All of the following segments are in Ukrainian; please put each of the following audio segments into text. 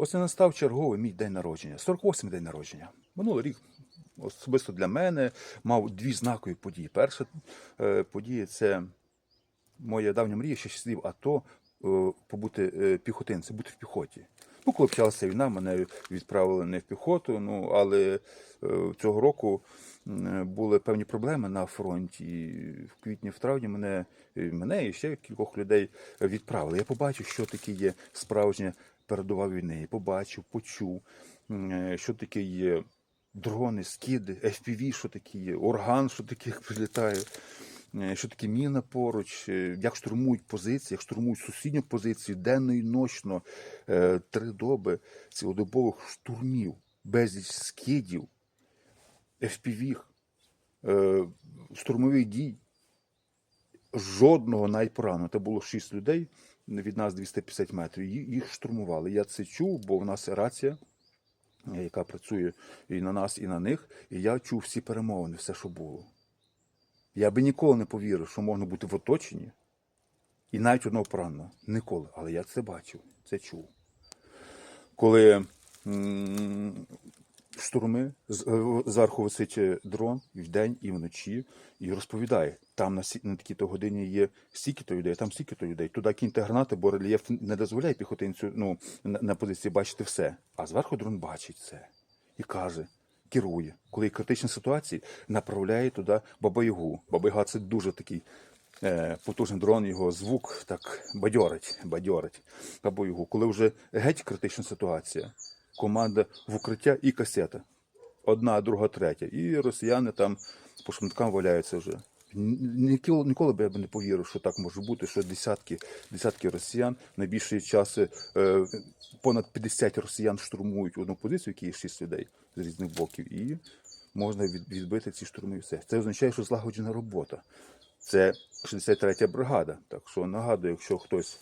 Ось і настав черговий мій день народження, 48-й день народження. Минулий рік особисто для мене мав дві знакові події. Перша е, подія це моя давня мрія, ще часів АТО, е, побути е, піхотинцем, бути в піхоті. Ну, коли почалася війна, мене відправили не в піхоту, ну але цього року були певні проблеми на фронті. І в квітні, в травні мене, мене і ще кількох людей відправили. Я побачив, що таке є справжня передова війни. Побачив, почув, е, що таке є дрони, скиди, FPV, що таке є, орган, що таке як прилітає. Е, Що таке міна поруч, е, як штурмують позиції, як штурмують сусідню позицію денно і ночно, три доби цілодобових штурмів, безліч скидів, FPV, штурмових дій. Жодного навіть. Це було шість людей від нас 250 метрів. Їх штурмували. Я це чув, бо в нас рація, е, яка працює і на нас, і на них. І я чув всі перемовини, все, що було. Я би ніколи не повірив, що можна бути в оточенні і навіть одного пораненого. Ніколи. Але я це бачив, це чув. Коли штурми, е, зверху висить дрон і вдень, і вночі, і розповідає, там на, сі- на такій-то годині є стільки-то людей, там стільки-то людей. Туди кіньте гранати, бо рельєф не дозволяє піхотинцю ну, на, на позиції бачити все. А зверху дрон бачить це і каже, керує. Коли є критичні ситуації, направляє туди Баба-Ягу. Баба-Яга – це дуже такий е, потужний дрон, його звук так бадьорить, бадьорить Бабу-Ягу. Коли вже геть критична ситуація, команда в укриття і касета. Одна, друга, третя. І росіяни там по шматкам валяються вже. Ніколи, ніколи б я не повірив, що так може бути, що десятки, десятки росіян найбільші часи е, понад 50 росіян штурмують одну позицію, які є 6 людей з різних боків, і можна відбити ці штурми і все. Це означає, що злагоджена робота. Це 63-я бригада. Так що нагадую, якщо хтось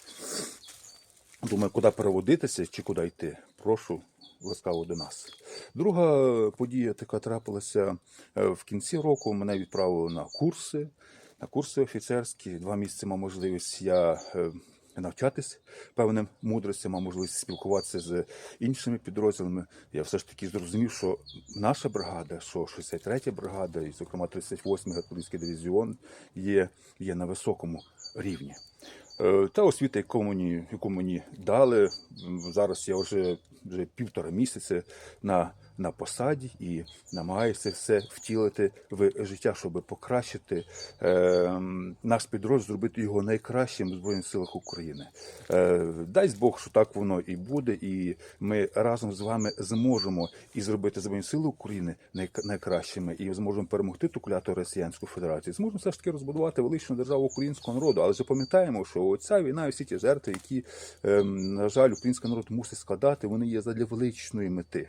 думає, куди переводитися чи куди йти, прошу ласкаво до нас. Друга подія така трапилася е, в кінці року. Мене відправили на курси, на курси офіцерські. Два місяці мав можливість я е, навчатись певним мудростям, мав можливість спілкуватися з іншими підрозділами. Я все ж таки зрозумів, що наша бригада, що 63-я бригада, і, зокрема, 38-й гатолицький дивізіон є, є на високому рівні. Е, Та освіта, яку мені, яку мені дали, зараз я вже, вже півтора місяця на, на посаді і намагаюся все втілити в життя, щоб покращити е, наш підрозділ, зробити його найкращим в Збройних силах України. Е, дасть Бог, що так воно і буде, і ми разом з вами зможемо і зробити Збройні сили України най- найкращими, і зможемо перемогти ту кляту Росіянську Федерацію. Зможемо все ж таки розбудувати величну державу українського народу. Але запам'ятаємо, що ця війна і всі ті жертви, які, ем, на жаль, український народ мусить складати, вони є задля величної мети,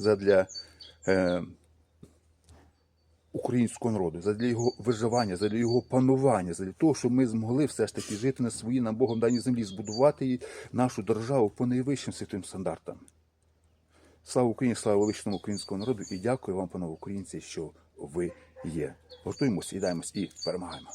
задля е, українського народу, задля його виживання, задля його панування, задля того, щоб ми змогли все ж таки жити на своїй нам Богом даній землі, збудувати її, нашу державу по найвищим світовим стандартам. Слава Україні, слава величному українському народу і дякую вам, панове українці, що ви є. Готуємося, їдаємось і перемагаємо.